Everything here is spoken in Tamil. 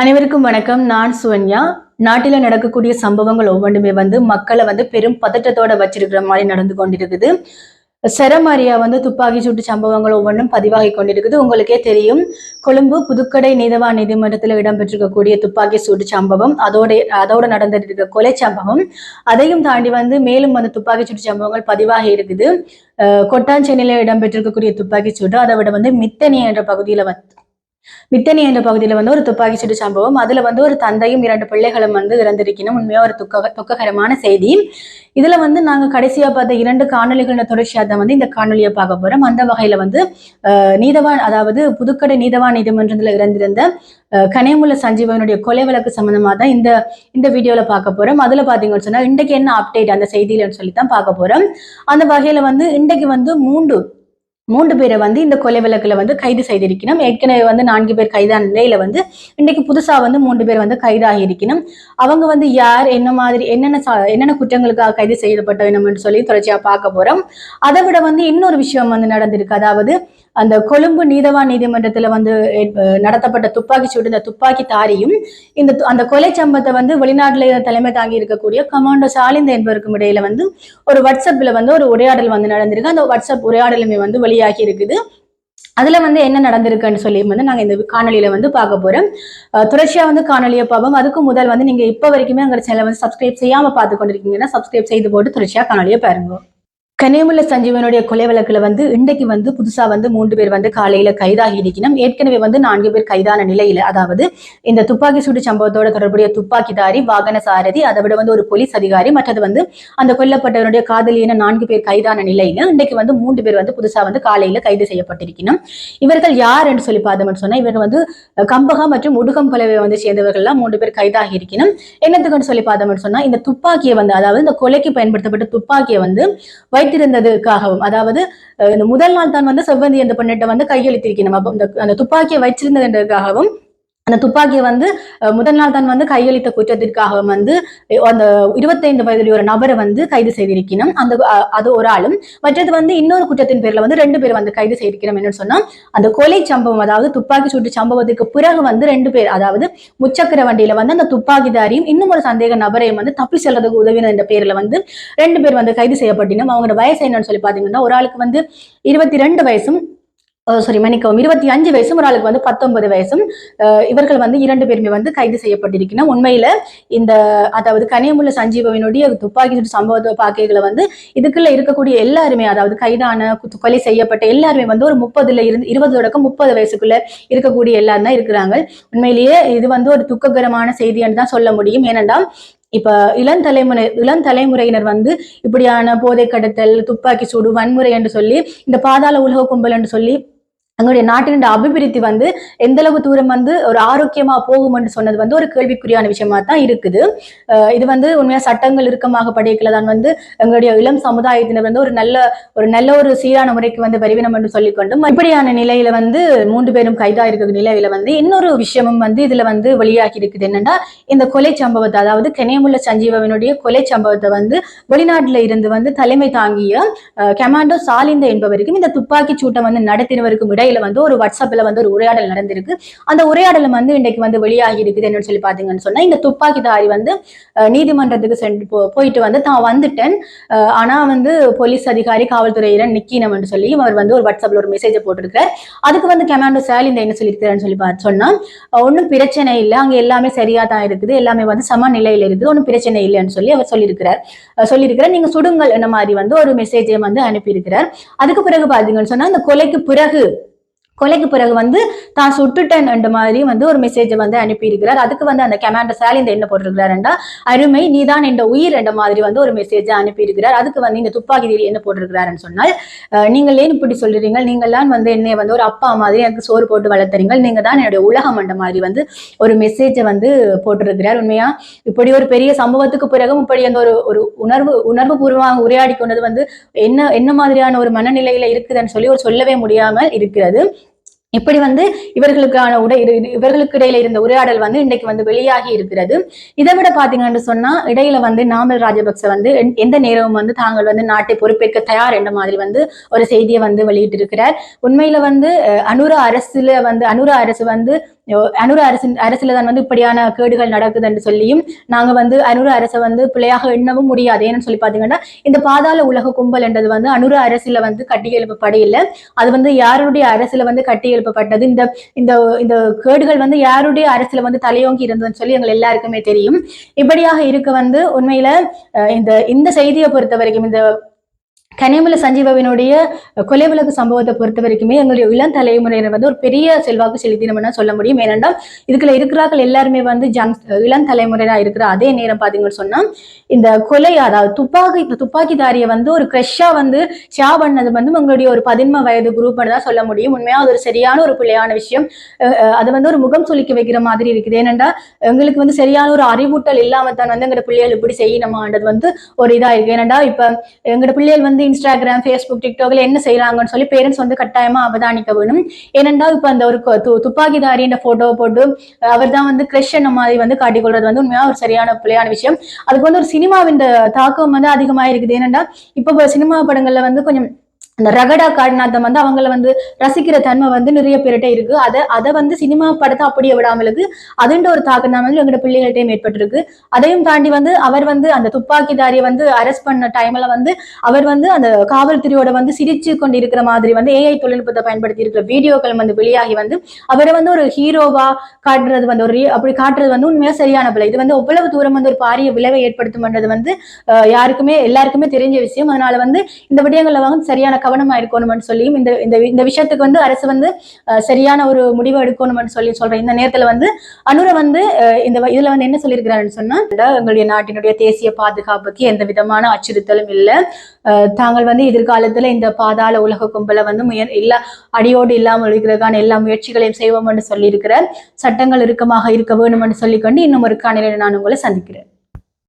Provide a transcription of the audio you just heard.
அனைவருக்கும் வணக்கம். நான் சுவன்யா. நாட்டில நடக்கக்கூடிய சம்பவங்கள் ஒவ்வொன்றுமே வந்து மக்களை வந்து பெரும் பதட்டத்தோட வச்சிருக்கிற மாதிரி நடந்து கொண்டிருக்குது. சரமாரியா வந்து துப்பாக்கி சூட்டு சம்பவங்கள் ஒவ்வொன்றும் பதிவாகி கொண்டிருக்குது. உங்களுக்கே தெரியும். கொழும்பு புதுக்கடை நீதவான் நீதிமன்றத்தில் இடம்பெற்றிருக்கக்கூடிய துப்பாக்கி சூட்டு சம்பவம் அதோட அதோட நடந்துட்டு இருக்க கொலை சம்பவம் அதையும் தாண்டி வந்து மேலும் அந்த துப்பாக்கி சூட்டு சம்பவங்கள் பதிவாகி இருக்குது. அஹ் இடம்பெற்றிருக்கக்கூடிய துப்பாக்கி சூடு அதை விட வந்து மித்தனி என்ற பகுதியில வந்து வித்தனி என்ற பகுதியில வந்து ஒரு துப்பாக்கி சூடு சம்பவம். அதுல வந்து ஒரு தந்தையும் இரண்டு பிள்ளைகளும் வந்து இறந்திருக்கணும். உண்மையா ஒரு துக்க துக்ககரமான செய்தி. இதுல வந்து நாங்க கடைசியா பார்த்த இரண்டு காணொலிகள தொடர்ச்சியாக தான் வந்து இந்த காணொலியை பார்க்க போறோம். அந்த வகையில வந்து அஹ், நீதவான் அதாவது புதுக்கடை நீதவான் நீதிமன்றத்துல இறந்திருந்த கனேமுல்ல சஞ்சீவனுடைய கொலை வழக்கு சம்பந்தமா தான் இந்த இந்த வீடியோல பார்க்க போறோம். அதுல பாத்தீங்கன்னு சொன்னா இன்றைக்கு என்ன அப்டேட் அந்த செய்தியிலன்னு சொல்லி தான் பார்க்க போறோம். அந்த வகையில வந்து இன்றைக்கு வந்து மூன்று மூன்று பேரை வந்து இந்த கொலை வழக்கில் வந்து கைது செய்திருக்கணும். ஏற்கனவே வந்து நான்கு பேர் கைதான நிலையில வந்து இன்னைக்கு புதுசா வந்து மூன்று பேர் வந்து கைதாகி இருக்கணும். அவங்க வந்து யார் என்ன மாதிரி என்னென்ன என்னென்ன குற்றங்களுக்காக கைது செய்யப்பட்ட வேணும்னு சொல்லி தொடர்ச்சியா பார்க்க போறோம். அதை விட வந்து இன்னொரு விஷயம் வந்து நடந்திருக்கு. அதாவது அந்த கொழும்பு நீதவான் நீதிமன்றத்துல வந்து நடத்தப்பட்ட துப்பாக்கி சூடு இந்த துப்பாக்கி தாரியும் இந்த து- அந்த கொலை சம்பத்தை வந்து வெளிநாட்டுல தலைமை தாங்கி இருக்கக்கூடிய கமாண்டோ சாலிந்த என்பவருக்கும் இடையில வந்து ஒரு வாட்ஸ்அப்ல வந்து ஒரு உரையாடல் வந்து நடந்திருக்கு. அந்த வாட்ஸ்அப் உரையாடலுமே வந்து வெளியாகி இருக்குது. அதுல வந்து என்ன நடந்திருக்குன்னு சொல்லி வந்து நாங்க இந்த காணொலியில வந்து பார்க்க போறோம். அஹ் தொடர்ச்சியா வந்து காணொலியை பார்ப்போம். அதுக்கு முதல் வந்து நீங்க இப்ப வரைக்குமே எங்க சேனலை வந்து சப்ஸ்கிரைப் செய்யாம பார்த்து கொண்டிருக்கீங்கன்னா சப்ஸ்கிரைப் செய்து போட்டு தொடர்ச்சியா காணொலியை பாருங்க. கனியமுள்ள சஞ்சீவனுடைய கொலை வழக்குல வந்து இன்றைக்கு வந்து புதுசா வந்து மூன்று பேர் வந்து காலையில கைதாகி இருக்கணும் ஏற்கனவே வந்து நான்கு பேர் கைதான நிலையில அதாவது இந்த துப்பாக்கி சூடு சம்பவத்தோட தொடர்புடைய துப்பாக்கிதாரி வாகன சாரதி அதை விட வந்து ஒரு போலீஸ் அதிகாரி மற்றது வந்து அந்த கொல்லப்பட்டவருடைய காதலியான நான்கு பேர் கைதான நிலையில இன்றைக்கு வந்து மூன்று பேர் வந்து புதுசா வந்து காலையில கைது செய்யப்பட்டிருக்கணும். இவர்கள் யார் என்று சொல்லி பார்த்தோம்னு சொன்னா இவர் வந்து கம்பகம் மற்றும் உடுகம் பலவை வந்து சேர்ந்தவர்கள்லாம் மூன்று பேர் கைதாகி இருக்கணும். என்னத்துக்குன்னு சொல்லி பார்த்தோம்னு சொன்னா இந்த துப்பாக்கியை வந்து அதாவது இந்த கொலைக்கு பயன்படுத்தப்பட்ட துப்பாக்கியை வந்து வைத்திருந்ததுக்காகவும். அதாவது இந்த முதல் நாள் தான் வந்து செவ்வந்தி அந்த பெண்ணிட்ட வந்து கையெழுத்திருக்கணும். அப்போ இந்த அந்த துப்பாக்கியை வச்சிருந்ததுக்காகவும் அந்த துப்பாக்கியை வந்து முதல் நாள் தான் வந்து கையளித்த குற்றத்திற்காக வந்து அந்த இருபத்தைந்து வயதுடைய ஒரு நபரை வந்து கைது செய்திருக்கணும். அந்த அது ஒரு ஆளும். மற்றது வந்து இன்னொரு குற்றத்தின் பேர்ல வந்து ரெண்டு பேர் வந்து கைது செய்திருக்கணும் என்னன்னு சொன்னா அந்த கொலை சம்பவம் அதாவது துப்பாக்கி சூட்டு சம்பவத்துக்கு பிறகு வந்து ரெண்டு பேர் அதாவது முச்சக்கர வண்டியில வந்து அந்த துப்பாக்கிதாரியும் இன்னும் ஒரு சந்தேக நபரையும் வந்து தப்பி செல்றதுக்கு உதவின என்ற பேர்ல வந்து ரெண்டு பேர் வந்து கைது செய்யப்பட்டினோம் அவங்களோட வயசு என்னன்னு சொல்லி பாத்தீங்கன்னா ஒரு ஆளுக்கு வந்து இருபத்தி ரெண்டு வயசும் சாரி மன்னிக்கவும். இருபத்தி அஞ்சு வயசும் ஒரு ஆளுக்கு வந்து பத்தொன்பது வயசும். இவர்கள் வந்து இரண்டு பேருமே வந்து கைது செய்யப்பட்டிருக்கின்றன. உண்மையில இந்த அதாவது கனியமுள்ள சஞ்சீவவினுடைய துப்பாக்கி சுட்டு சம்பவத்தை பாக்கைகளை வந்து இதுக்குள்ள இருக்கக்கூடிய எல்லாருமே அதாவது கைதான கொலை செய்யப்பட்ட எல்லாருமே வந்து ஒரு முப்பதுல இருந்து இருபது தொடக்கம் முப்பது வயசுக்குள்ள இருக்கக்கூடிய எல்லாரும் தான் இருக்கிறாங்க. உண்மையிலேயே இது வந்து ஒரு துக்ககரமான செய்தின்னு தான் சொல்ல முடியும். ஏனென்றால் இப்ப இளம் தலைமுறை இளம் தலைமுறையினர் வந்து இப்படியான போதை கடத்தல் துப்பாக்கி சூடு வன்முறை என்று சொல்லி இந்த பாதாள உலக கும்பல் என்று சொல்லி எங்களுடைய நாட்டினுடைய அபிவிருத்தி வந்து எந்த அளவு தூரம் வந்து ஒரு ஆரோக்கியமா போகும் என்று சொன்னது வந்து ஒரு கேள்விக்குறியான விஷயமா தான் இருக்குது. இது வந்து உண்மையா சட்டங்கள் இறுக்கமாக படிக்கல. தான் வந்து எங்களுடைய இளம் சமுதாயத்தினர் வந்து ஒரு நல்ல ஒரு நல்ல ஒரு சீரான முறைக்கு வந்து வருவினம் என்று சொல்லிக்கொண்டும் இப்படியான நிலையில வந்து மூன்று பேரும் கைதா இருக்கிற நிலையில வந்து இன்னொரு விஷயமும் வந்து இதுல வந்து வெளியாகி இருக்குது. என்னன்னா இந்த கொலை சம்பவத்தை அதாவது கெனியமுள்ள சஞ்சீவனுடைய கொலை சம்பவத்தை வந்து வெளிநாட்டுல இருந்து வந்து தலைமை தாங்கிய கமாண்டோ சாலிந்த என்பவருக்கும் இந்த துப்பாக்கி சூட்டை வந்து நடத்தினவருக்கும் இடையில வந்து ஒரு வாட்ஸ்அப்ல வந்து ஒரு உரையாடல் நடந்திருக்கு. அந்த உரையாடல் வந்து இன்னைக்கு வந்து வெளியாகி இருக்குது என்னன்னு சொல்லி பாத்தீங்கன்னு சொன்னா இந்த துப்பாக்கிதாரி வந்து நீதிமன்றத்துக்கு சென்று போயிட்டு வந்து தான் வந்துட்டேன். ஆனா வந்து போலீஸ் அதிகாரி காவல்துறையினர் நிக்கினம் என்று சொல்லி அவர் வந்து ஒரு வாட்ஸ்அப்ல ஒரு மெசேஜ் போட்டிருக்கார் அதுக்கு வந்து கமாண்டோ சாலிந்த என்ன சொல்லியிருக்கிறான்னு சொல்லி பார்த்து சொன்னா ஒன்றும் பிரச்சனை இல்லை அங்க எல்லாமே சரியா தான் இருக்குது எல்லாமே வந்து சம நிலையில இருக்குது ஒன்றும் பிரச்சனை இல்லைன்னு சொல்லி அவர் சொல்லியிருக்கிறார். சொல்லியிருக்கிறார். நீங்க சுடுங்கள் என்ன மாதிரி வந்து ஒரு மெசேஜை வந்து அனுப்பியிருக்கிறார். அதுக்கு பிறகு பாத்தீங்கன்னு சொன்னா அந்த கொலைக்கு பிறகு கொலைக்கு பிறகு வந்து தான் சுட்டுட்டேன் என்ற மாதிரி வந்து ஒரு மெசேஜை வந்து அனுப்பியிருக்கிறார். அதுக்கு வந்து அந்த கமாண்டர் சாலிந்த என்ன போட்டிருக்கிறாருண்டா அருமை நீதான் என்ற உயிர் என்ற மாதிரி வந்து ஒரு மெசேஜை அனுப்பியிருக்கிறார். அதுக்கு வந்து இந்த துப்பாக்கி என்ன போட்டிருக்கிறாருன்னு சொன்னால் நீங்கள் ஏன் இப்படி சொல்றீங்க நீங்கள்லாம் வந்து என்னை வந்து ஒரு அப்பா மாதிரி எனக்கு சோறு போட்டு வளர்த்துறீங்க நீங்க தான் என்னுடைய உலகம் என்ற மாதிரி வந்து ஒரு மெசேஜை வந்து போட்டிருக்கிறார். உண்மையா? இப்படி ஒரு பெரிய சம்பவத்துக்கு பிறகும் இப்படி அந்த ஒரு ஒரு உணர்வு உணர்வு பூர்வமாக உரையாடி கொண்டது வந்து என்ன என்ன மாதிரியான ஒரு மனநிலையில இருக்குதுன்னு சொல்லி ஒரு சொல்லவே முடியாமல் இருக்கிறது. இப்படி வந்து இவர்களுக்கான உடை இவர்களுக்கு இடையில இருந்த உரையாடல் வந்து இன்னைக்கு வந்து வெளியாகி இருக்கிறது. இதை விட பாத்தீங்கன்னு சொன்னா இடையில வந்து நாமல் ராஜபக்ச வந்து எந்த நேரமும் வந்து தாங்கள் வந்து நாட்டை பொறுப்பேற்க தயார் என்ற மாதிரி வந்து ஒரு செய்தியை வந்து வெளியிட்டிருக்கிறார். உண்மையில வந்து அனுர அரசுல வந்து அனுர அரசு வந்து அனுர அரசின் அரசுல தான் வந்து இப்படியான கேடுகள் நடக்குதுன்னு சொல்லியும் நாங்க வந்து அனுர அரசை வந்து பிள்ளையாக எண்ணவும் முடியாது. ஏன்னு சொல்லி பாத்தீங்கன்னா இந்த பாதாள உலக கும்பல் என்றது வந்து அனுர அரசுல வந்து கட்டி எழுப்பப்படையில அது வந்து யாருடைய அரசுல வந்து கட்டி எழுப்பப்பட்டது இந்த இந்த இந்த கேடுகள் வந்து யாருடைய அரசுல வந்து தலையோங்கி இருந்ததுன்னு சொல்லி எங்கள் எல்லாருக்குமே தெரியும். இப்படியாக இருக்க வந்து உண்மையில இந்த இந்த செய்தியை பொறுத்த வரைக்கும் இந்த கனிமல சஞ்சீவவினுடைய கொலை விளக்கு சம்பவத்தை பொறுத்த வரைக்குமே எங்களுடைய இளம் தலைமுறையினர் வந்து ஒரு பெரிய செல்வாக்கு செலுத்தினோம்னா சொல்ல முடியும். ஏனென்றால் இதுக்குள்ள இருக்கிறார்கள் எல்லாருமே வந்து ஜங் இளம் தலைமுறையா இருக்கிற அதே நேரம் பார்த்தீங்கன்னு சொன்னா இந்த கொலை அதாவது துப்பாக்கி துப்பாக்கிதாரியை வந்து ஒரு கிரஷா வந்து ஷா பண்ணது வந்து உங்களுடைய ஒரு பதின்ம வயது குரூப் தான் சொல்ல முடியும். உண்மையா அது ஒரு சரியான ஒரு பிள்ளையான விஷயம். அஹ் அது வந்து ஒரு முகம் சுளிக்க வைக்கிற மாதிரி இருக்குது. ஏனென்றா எங்களுக்கு வந்து சரியான ஒரு அறிவூட்டல் இல்லாம தான் வந்து எங்களோட பிள்ளைகள் இப்படி செய்யணுமான்றது வந்து ஒரு இதாக இருக்கு. ஏனென்றால் இப்ப எங்களோட பிள்ளைகள் வந்து இன்ஸ்டாகிராம் ஃபேஸ்புக் டிக்டாக்ல என்ன செய்யறாங்கன்னு சொல்லி பேரண்ட்ஸ் வந்து கட்டாயமா அவதானிக்க வேணும். ஏனென்றால் இப்ப அந்த ஒரு துப்பாக்கிதாரின்ற போட்டோ போட்டு அவர் தான் வந்து கிரஷ் என்ன மாதிரி வந்து காட்டிக்கொள்றது வந்து உண்மையா ஒரு சரியான பிள்ளையான விஷயம். அதுக்கு வந்து ஒரு சினிமாவின் தாக்கம் வந்து அதிகமா இருக்குது ஏனென்றா இப்ப சினிமா படங்கள்ல வந்து கொஞ்சம் அந்த ரகடா காடுநாதம் வந்து அவங்கள வந்து ரசிக்கிற தன்மை வந்து நிறைய பேர்கிட்ட இருக்கு. அதை அதை வந்து சினிமா படத்தை அப்படியே விடாமலுக்கு அதுன்ற ஒரு தாக்கம் தான் வந்து எங்களோட பிள்ளைகள்கிட்டையும் ஏற்பட்டிருக்கு. அதையும் தாண்டி வந்து அவர் வந்து அந்த துப்பாக்கிதாரியை வந்து அரெஸ்ட் பண்ண டைம்ல வந்து அவர் வந்து அந்த காவல்துறையோட வந்து சிரிச்சு கொண்டு இருக்கிற மாதிரி வந்து ஏஐ தொழில்நுட்பத்தை பயன்படுத்தி இருக்கிற வீடியோக்கள் வந்து வெளியாகி வந்து அவரை வந்து ஒரு ஹீரோவா காட்டுறது வந்து ஒரு அப்படி காட்டுறது வந்து உண்மையா சரியான பிள்ளை இது வந்து எவ்வளவு தூரம் வந்து ஒரு பாரிய விளைவை ஏற்படுத்தும்ன்றது வந்து யாருக்குமே எல்லாருக்குமே தெரிஞ்ச விஷயம். அதனால வந்து இந்த விடயங்கள்ல வந்து சரியான கவனமா இருக்கணும்னு சொல்லியும் இந்த இந்த இந்த விஷயத்துக்கு வந்து அரசு வந்து சரியான ஒரு முடிவு எடுக்கணும்னு சொல்லி சொல்றேன். இந்த நேரத்துல வந்து அனுரை வந்து இந்த இதுல வந்து என்ன சொல்லியிருக்கிறாருன்னு சொன்னா எங்களுடைய நாட்டினுடைய தேசிய பாதுகாப்புக்கு எந்த விதமான அச்சுறுத்தலும் இல்லை. தாங்கள் வந்து எதிர்காலத்துல இந்த பாதாள உலக கும்பலை வந்து முயற் இல்ல அடியோடு இல்லாமல் இருக்கிறதுக்கான எல்லா முயற்சிகளையும் செய்வோம்னு சொல்லியிருக்கிற சட்டங்கள் இறுக்கமாக இருக்க வேணும்னு சொல்லிக்கொண்டு இன்னும் ஒரு காணொலியில் நான் உங்களை சந்திக்கிறேன்.